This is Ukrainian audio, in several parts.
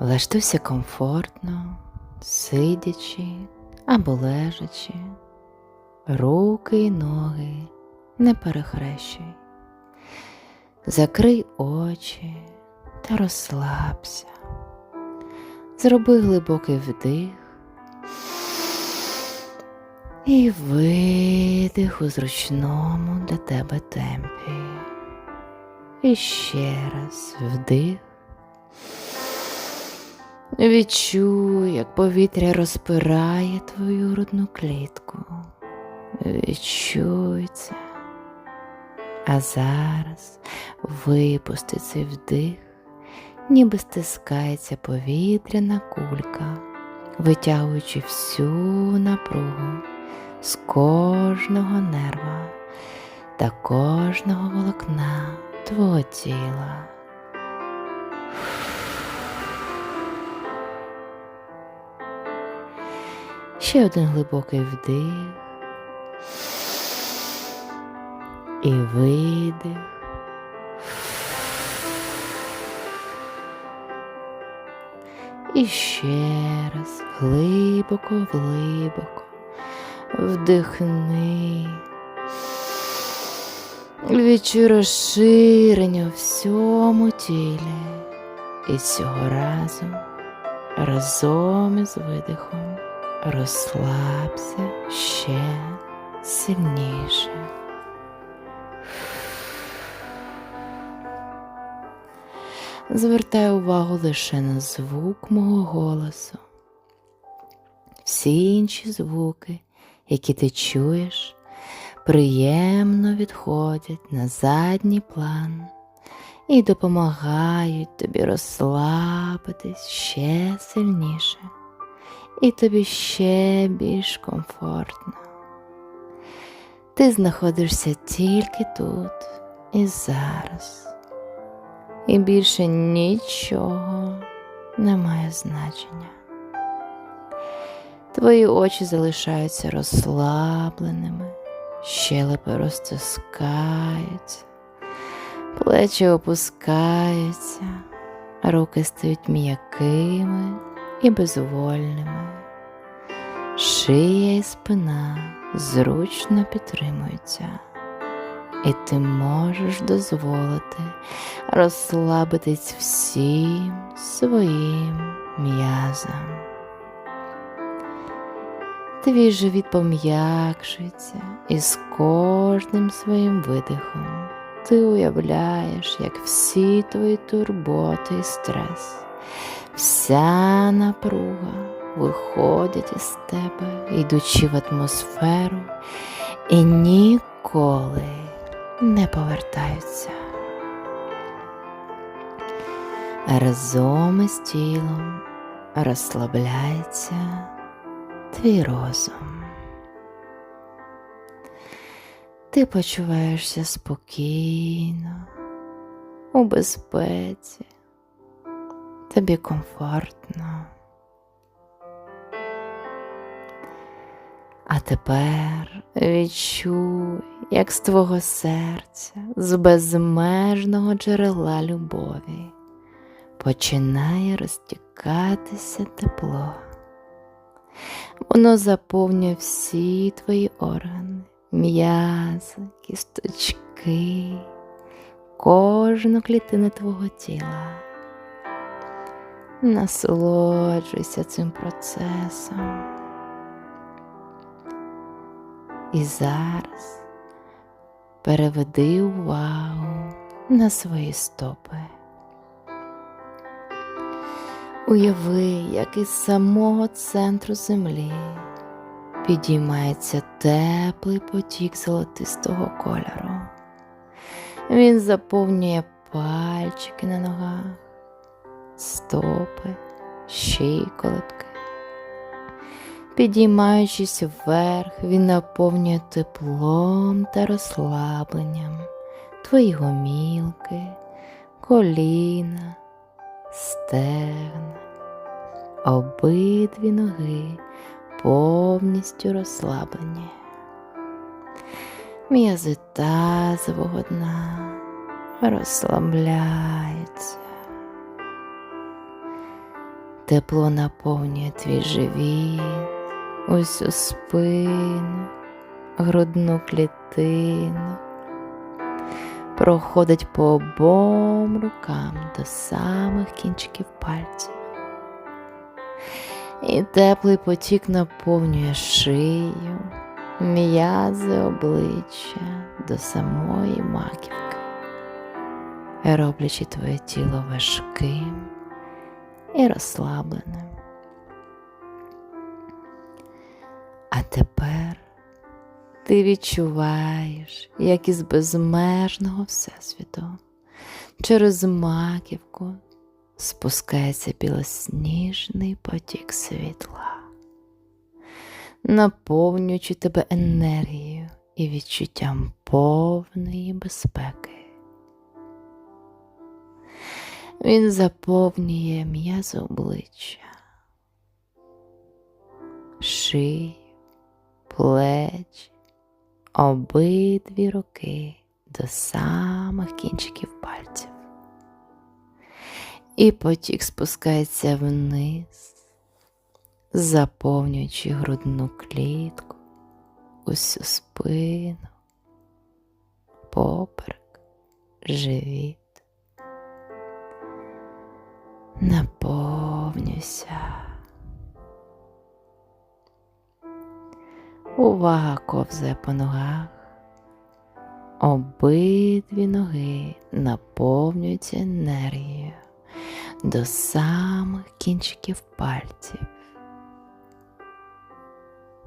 Влаштуйся комфортно, сидячи або лежачи, руки й ноги не перехрещуй. Закрий очі та розслабся. Зроби глибокий вдих і видих у зручному для тебе темпі. І ще раз вдих. Відчуй, як повітря розпирає твою грудну клітку. Відчуй це. А зараз випусти цей вдих, ніби стискається повітряна кулька, витягуючи всю напругу з кожного нерва та кожного волокна твого тіла. Ще один глибокий вдих і видих. І ще раз глибоко, глибоко вдихни. Відчуй розширення всьому тілі. І цього разу разом із видихом розслабся ще сильніше. Звертай увагу лише на звук мого голосу. Всі інші звуки, які ти чуєш, приємно відходять на задній план і допомагають тобі розслабитись ще сильніше, і тобі ще більш комфортно. Ти знаходишся тільки тут і зараз, і більше нічого не має значення. Твої очі залишаються розслабленими, щелепи розтискаються, плечі опускаються, руки стають м'якими і безвольними, шия і спина зручно підтримуються, і ти можеш дозволити розслабитись всім своїм м'язам. Твій живіт пом'якшується, і з кожним своїм видихом ти уявляєш, як всі твої турботи і стрес, вся напруга виходять із тебе, йдучи в атмосферу, і ніколи не повертаються. Разом із тілом розслабляється твій розум. Ти почуваєшся спокійно, у безпеці, тобі комфортно. А тепер відчуй, як з твого серця, з безмежного джерела любові починає розтікатися тепло. Воно заповнює всі твої органи, м'язи, кісточки, кожну клітину твого тіла. Насолоджуйся цим процесом. І зараз переведи увагу на свої стопи. Уяви, як із самого центру землі підіймається теплий потік золотистого кольору. Він заповнює пальчики на ногах, стопи, щиколотки. Підіймаючись вверх, він наповнює теплом та розслабленням твої гомілки, коліна, стегна, обидві ноги повністю розслаблені. М'язи тазового дна розслабляються. Тепло наповнює твій живіт, усю спину, грудну клітину, проходить по обом рукам до самих кінчиків пальців. І теплий потік наповнює шию, м'язи обличчя до самої маківки, роблячи твоє тіло важким і розслабленим. А тепер ти відчуваєш, як із безмежного Всесвіту через маківку спускається білосніжний потік світла, наповнюючи тебе енергією і відчуттям повної безпеки. Він заповнює м'язи обличчя, шию, плечі, обидві руки до самих кінчиків пальців. І потік спускається вниз, заповнюючи грудну клітку, усю спину, поперек, живіт. Наповнюйся. Увага ковзає по ногах. Обидві ноги наповнюються енергією до самих кінчиків пальців.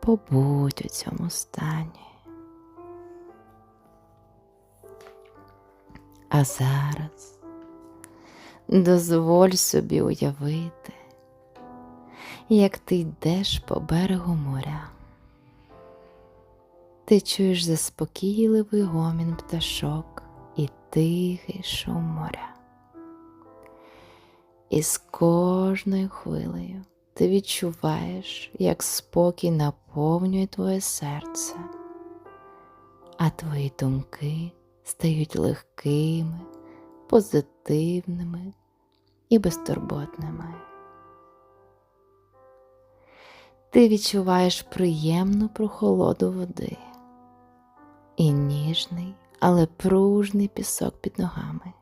Побудь у цьому стані. А зараз дозволь собі уявити, як ти йдеш по берегу моря. Ти чуєш заспокійливий гомін пташок і тихий шум моря. І з кожною хвилею ти відчуваєш, як спокій наповнює твоє серце, а твої думки стають легкими, позитивними і безтурботними. Ти відчуваєш приємну прохолоду води і ніжний, але пружний пісок під ногами.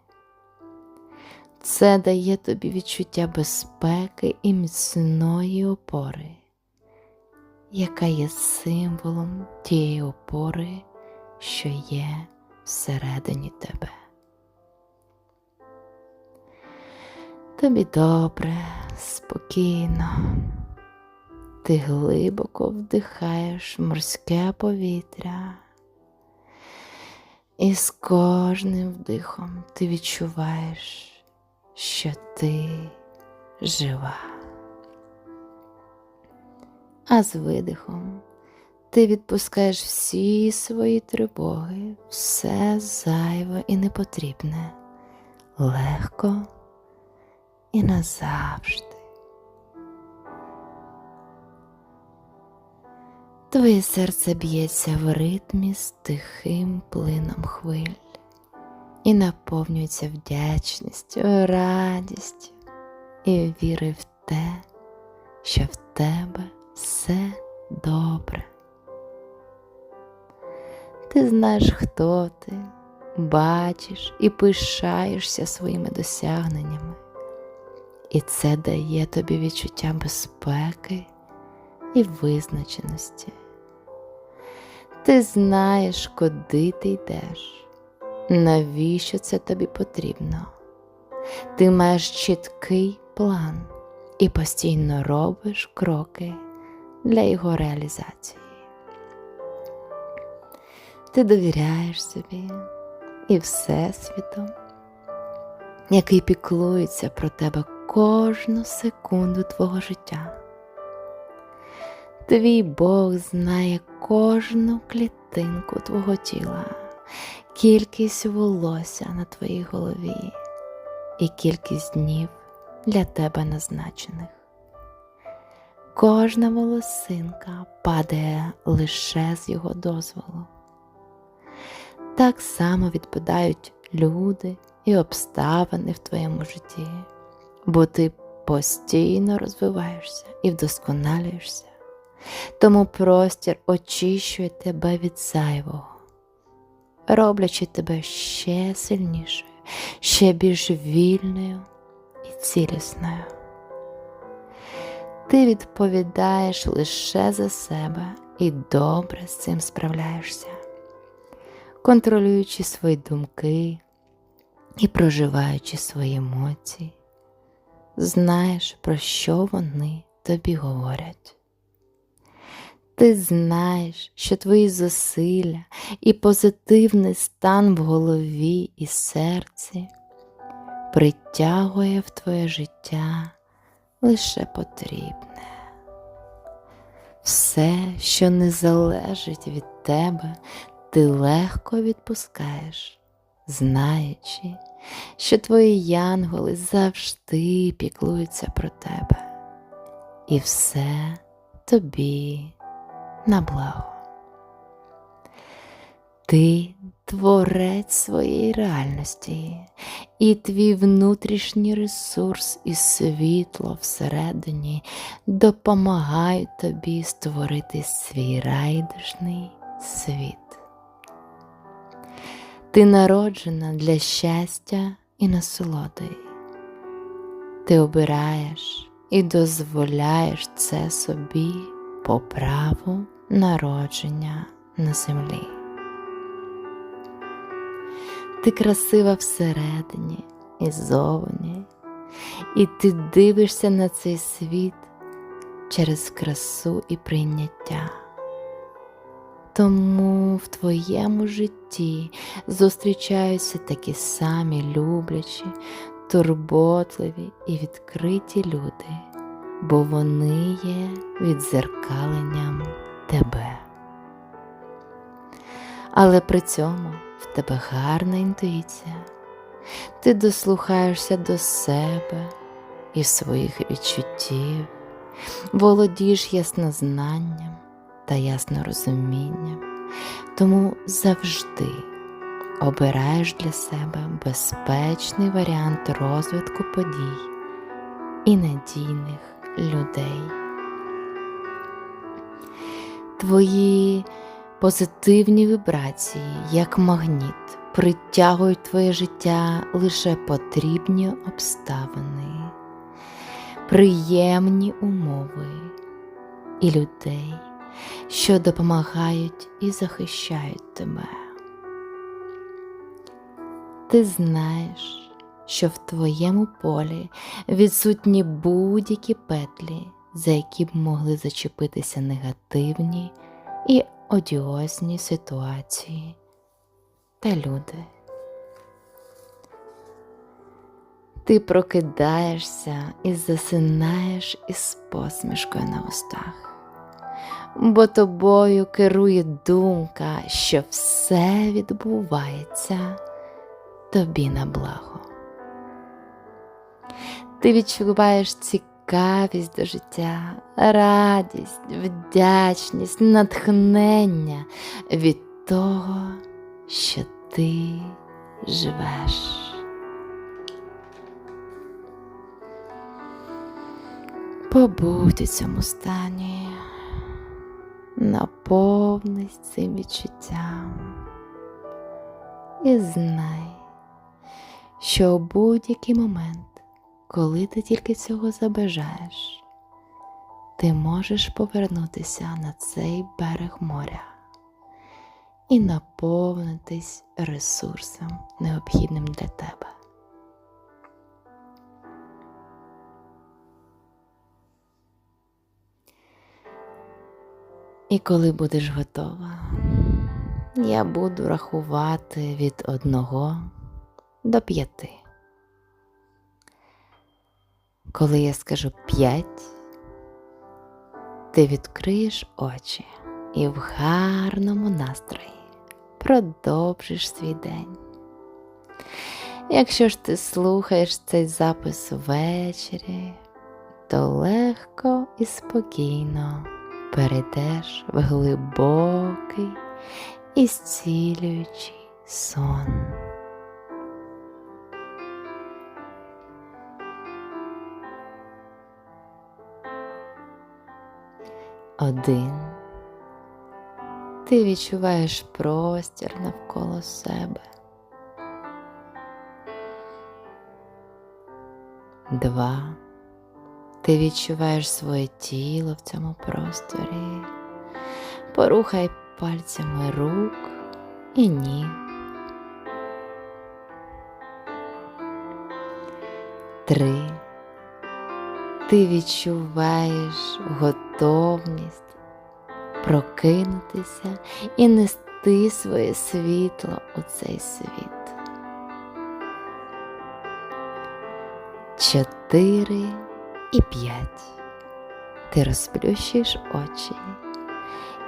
Це дає тобі відчуття безпеки і міцної опори, яка є символом тієї опори, що є всередині тебе. Тобі добре, спокійно. Ти глибоко вдихаєш морське повітря, і з кожним вдихом ти відчуваєш, що ти жива. А з видихом ти відпускаєш всі свої тривоги, все зайве і непотрібне, легко і назавжди. Твоє серце б'ється в ритмі з тихим плином хвиль і наповнюється вдячністю, радістю і віри в те, що в тебе все добре. Ти знаєш, хто ти, бачиш і пишаєшся своїми досягненнями, і це дає тобі відчуття безпеки і визначеності. Ти знаєш, куди ти йдеш, навіщо це тобі потрібно. Ти маєш чіткий план і постійно робиш кроки для його реалізації. Ти довіряєш собі і Всесвіту, який піклується про тебе кожну секунду твого життя. Твій Бог знає кожну клітинку твого тіла, кількість волосся на твоїй голові і кількість днів для тебе назначених. Кожна волосинка падає лише з його дозволу. Так само відпадають люди і обставини в твоєму житті, бо ти постійно розвиваєшся і вдосконалюєшся, тому простір очищує тебе від зайвого, роблячи тебе ще сильнішою, ще більш вільною і цілісною. Ти відповідаєш лише за себе і добре з цим справляєшся, контролюючи свої думки і проживаючи свої емоції, знаєш, про що вони тобі говорять. Ти знаєш, що твої зусилля і позитивний стан в голові і серці притягує в твоє життя лише потрібне. Все, що не залежить від тебе, ти легко відпускаєш, знаючи, що твої янголи завжди піклуються про тебе, і все тобі на благо. Ти творець своєї реальності, і твій внутрішній ресурс і світло всередині допомагають тобі створити свій райдужний світ. Ти народжена для щастя і насолоди. Ти обираєш і дозволяєш це собі по праву народження на землі. Ти красива всередині і зовні, і ти дивишся на цей світ через красу і прийняття. Тому в твоєму житті зустрічаються такі самі люблячі, турботливі і відкриті люди, бо вони є відзеркаленням тебе. Але при цьому в тебе гарна інтуїція, ти дослухаєшся до себе і своїх відчуттів, володієш яснознанням та яснорозумінням, тому завжди обираєш для себе безпечний варіант розвитку подій і надійних людей. Твої позитивні вібрації, як магніт, притягують твоє життя лише потрібні обставини, приємні умови і людей, що допомагають і захищають тебе. Ти знаєш, що в твоєму полі відсутні будь-які петлі, за які б могли зачепитися негативні і одіозні ситуації та люди. Ти прокидаєшся і засинаєш із посмішкою на устах, бо тобою керує думка, що все відбувається тобі на благо. Ти відчуваєш цікавість до життя, радість, вдячність, натхнення від того, що ти живеш. Побудь у цьому стані, наповнись цим відчуттям і знай, що у будь-який момент, коли ти тільки цього забажаєш, ти можеш повернутися на цей берег моря і наповнитись ресурсом, необхідним для тебе. І коли будеш готова, я буду рахувати від одного до п'яти. Коли я скажу п'ять, ти відкриєш очі і в гарному настрої продовжиш свій день. Якщо ж ти слухаєш цей запис ввечері, то легко і спокійно перейдеш в глибокий і зцілюючий сон. Один ти відчуваєш простір навколо себе. Два. Ти відчуваєш своє тіло в цьому просторі. Порухай пальцями рук і ніг. Три. Ти відчуваєш готовність прокинутися і нести своє світло у цей світ. Чотири і п'ять. Ти розплющуєш очі,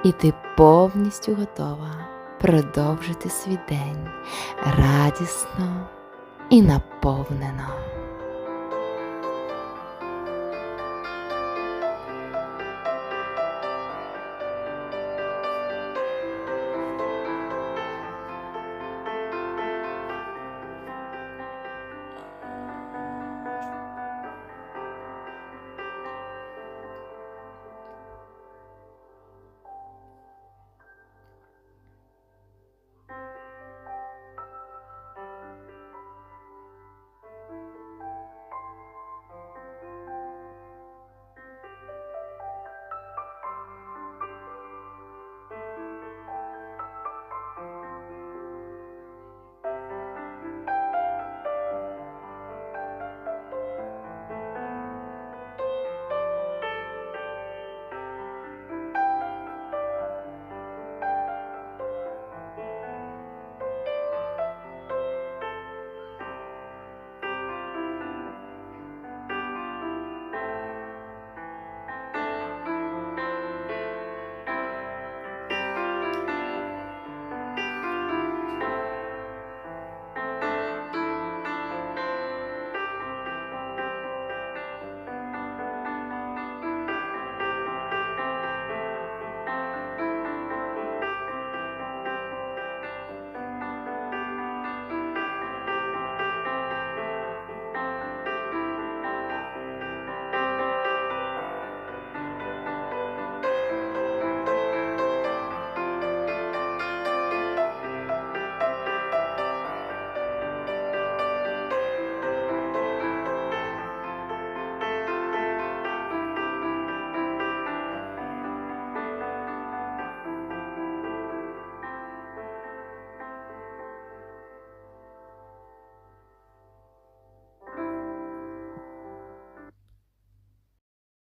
і ти повністю готова продовжити свій день радісно і наповнено.